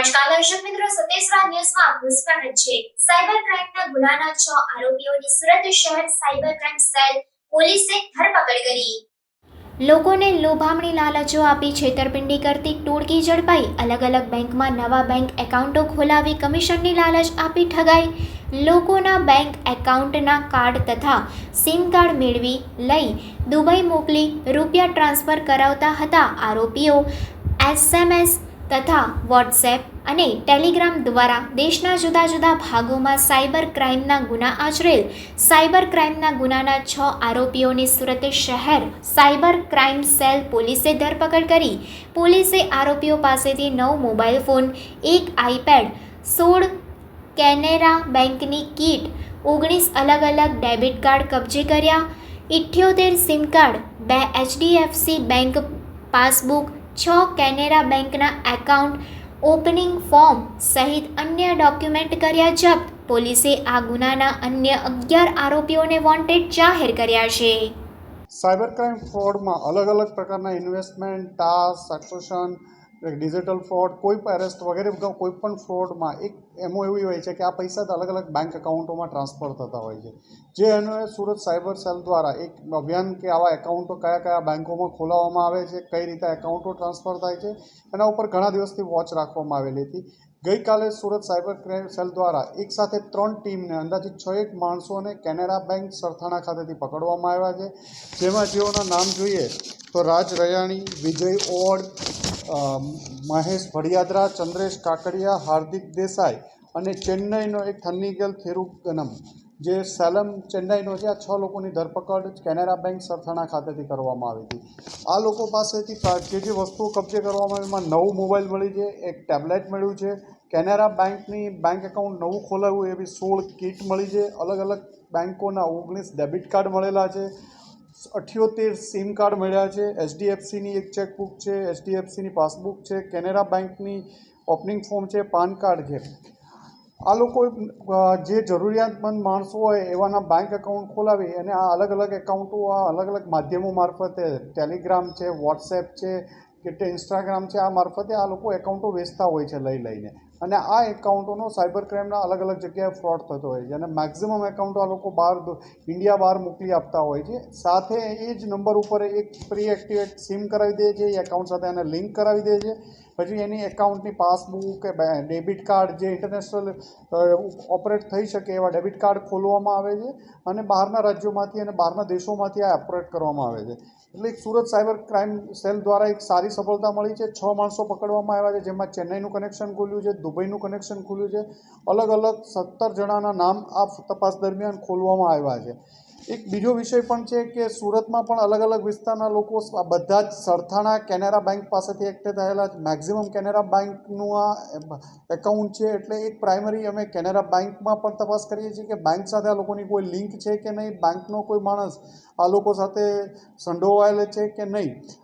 નમસ્કાર દર્શક મિત્રો સત્યસરા ન્યૂઝમાં આપનું સ્વાગત છે. સાયબર ક્રાઇમના ગુનાના છ આરોપીઓની સુરત શહેર સાયબર ક્રાઇમ સેલ પોલીસે ધરપકડ કરી. લોકોને લોભામણી લાલચો આપી છેતરપિંડી કરતી ટોળકી ઝડપાઈ. અલગ અલગ બેંકમાં નવા બેંક એકાઉન્ટો ખોલાવી કમિશનની લાલચ આપી ઠગાઈ. લોકોના બેંક એકાઉન્ટના કાર્ડ તથા સિમ કાર્ડ મેળવી લઈ દુબઈ મોકલી રૂપિયા ટ્રાન્સફર કરાવતા હતા. આરોપીઓ એસએમએસ તથા વોટ્સએપ અને ટેલિગ્રામ દ્વારા દેશના જુદા જુદા ભાગોમાં સાયબર ક્રાઇમના ગુના આચરેલ સાયબર ક્રાઇમના ગુનાના છ આરોપીઓની સુરત શહેર સાયબર ક્રાઇમ સેલ પોલીસે ધરપકડ કરી. પોલીસે આરોપીઓ પાસેથી નવ મોબાઈલ ફોન, એક આઈપેડ, સોળ કેનેરા બેંકની કીટ, ઓગણીસ અલગ અલગ ડેબિટ કાર્ડ કબજે કર્યા. ઇઠ્યોતેર સિમ કાર્ડ, બે એચડીએફસી બેંક પાસબુક, છ કેનેરા બેંકના એકાઉન્ટ ઓપનિંગ ફોર્મ સહિત અન્ય ડોક્યુમેન્ટ કર્યા જપ્ત પોલીસે આ ગુનાના અન્ય અગિયાર આરોપીઓને વોન્ટેડ જાહેર કર્યા છે. સાયબર ક્રાઇમ ફ્રોડમાં અલગ અલગ પ્રકારના ઇન્વેસ્ટમેન્ટ ટાસ્ક સક્સેશન ડિજિટલ ફ્રોડ કોઈ પણ એરેસ્ટ વગેરે, કોઈ પણ ફ્રોડમાં એક એમાં એવું હોય છે કે આ પૈસા તો અલગ અલગ બેંક એકાઉન્ટોમાં ટ્રાન્સફર થતા હોય છે. જે એનો સુરત સાયબર સેલ દ્વારા એક અભિયાન કે આવા એકાઉન્ટો કયા કયા બેંકોમાં ખોલાવવામાં આવે છે, કઈ રીતે એકાઉન્ટો ટ્રાન્સફર થાય છે, એના ઉપર ઘણા દિવસથી વોચ રાખવામાં આવેલી હતી. ગઈકાલે સુરત સાયબર ક્રાઇમ સેલ દ્વારા એક સાથે ત્રણ ટીમને, અંદાજિત છ એક માણસોને કેનેરા બેંક સરથાણા ખાતેથી પકડવામાં આવ્યા છે. જેમાં જેઓના નામ જોઈએ તો રાજ રયાણી, વિજય ઓડ મહેશ ભડિયાદરા, ચંદ્રેશ કાકડિયા, હાર્દિક દેસાઈ અને ચેન્નઈનો એક થન્નીગલ થેરુગનમ. જે સેલમ ચેન્નાઈનો છે, આ છ લોકોની ધરપકડ કેનેરા બેંક સરથાણા ખાતેથી કરવામાં આવી હતી. આ લોકો પાસેથી જે જે વસ્તુઓ કબજે કરવામાં આવી, એમાં નવું મોબાઈલ મળી છે, એક ટેબ્લેટ મળ્યું છે. કેનેરા બેંકની બેંક એકાઉન્ટ નવું ખોલાવ્યું એવી સોળ કીટ મળી છે. અલગ અલગ બેંકોના ઓગણીસ ડેબિટ કાર્ડ મળેલા છે. અઠ્યોતેર સિમ કાર્ડ મળ્યા છે. એચડીએફસીની એક ચેકબુક છે, એચડીએફસીની પાસબુક છે. કેનેરા બેંકની ઓપનિંગ ફોર્મ છે, પાન કાર્ડ છે. આ લોકો જે જરૂરિયાતમંદ માણસો હોય એવાના બેંક એકાઉન્ટ ખોલાવી અને આ અલગ અલગ એકાઉન્ટો આ અલગ અલગ માધ્યમો મારફતે ટેલિગ્રામ છે વોટ્સએપ છે કે ઇન્સ્ટાગ્રામ છે, આ મારફતે આ લોકો એકાઉન્ટો વેચતા હોય છે લઈ લઈને. અને આ એકાઉન્ટોનો સાયબર ક્રાઇમના અલગ અલગ જગ્યાએ ફ્રોડ થતો હોય છે. અને મેક્ઝિમમ એકાઉન્ટો આ લોકો બહાર ઇન્ડિયા બહાર મોકલી આપતા હોય છે. સાથે એ જ નંબર ઉપર એક પ્રી એક્ટિવેટ સિમ કરાવી દે છે, એ એકાઉન્ટ સાથે એને લિંક કરાવી દે છે. પછી એની એકાઉન્ટની પાસબુક કે ડેબિટ કાર્ડ જે ઇન્ટરનેશનલ ઓપરેટ થઈ શકે એવા ડેબિટ કાર્ડ ખોલવામાં આવે છે અને બહારના રાજ્યોમાંથી અને બહારના દેશોમાંથી આ ઓપરેટ કરવામાં આવે છે. એટલે એક સુરત સાયબર ક્રાઇમ સેલ દ્વારા એક સારી સફળતા મળી છે. છ માણસો પકડવામાં આવ્યા છે, જેમાં ચેન્નઈનું કનેક્શન ખુલ્યું છે, દુબઈનું કનેક્શન ખુલ્યું છે. અલગ અલગ સત્તર જણાના નામ આ તપાસ દરમિયાન ખોલવામાં આવ્યા છે. એક બીજો વિષય પણ છે કે સુરતમાં પણ અલગ અલગ વિસ્તારના લોકો બધા જ સરથાણા કેનેરા બેંક પાસેથી એકઠે થયેલા મેક્ઝિમમ કેનેરા બેંકનું આ એકાઉન્ટ છે એટલે એક પ્રાઇમરી અમે કેનેરા બેંકમાં પણ તપાસ કરીએ છીએ કે બેંક સાથે આ લોકોની કોઈ લિંક છે કે નહીં? બેંકનો કોઈ માણસ આ લોકો સાથે સંડોવાયેલ છે કે નહીં?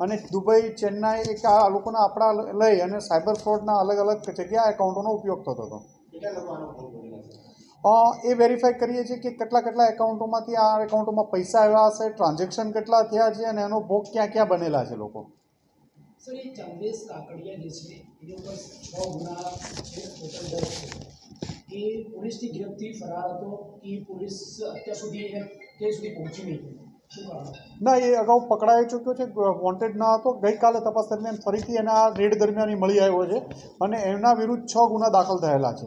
અને દુબઈ, ચેન્નાઈ એક આ લોકોના આપણા લઈ અને સાયબર ફ્રોડના અલગ અલગ જગ્યા એકાઉન્ટોનો ઉપયોગ થતો હતો. છે એ વેરીફાઈ કરીએ છીએ કે કેટલા કેટલા એકાઉન્ટોમાંથી આ એકાઉન્ટોમાં પૈસા આવ્યા હશે ટ્રાન્ઝેક્શન કેટલા થયા છે અને એનો ભોગ ક્યાં ક્યાં બનેલા છે લોકો. છે છ છે પોલીસની ગિરફથી ફરાર હતો, એ પોલીસ અત્યાર સુધી એને ક્યાંય સુધી પહોંચી નહીં. ના, એ અગાઉ પકડાઈ ચૂક્યો છે વોન્ટેડ ન હતો. ગઈકાલે તપાસ દરમિયાન ફરીથી એના રેડ દરમિયાન મળી આવ્યો છે અને એના વિરુદ્ધ છ ગુના દાખલ થયેલા છે.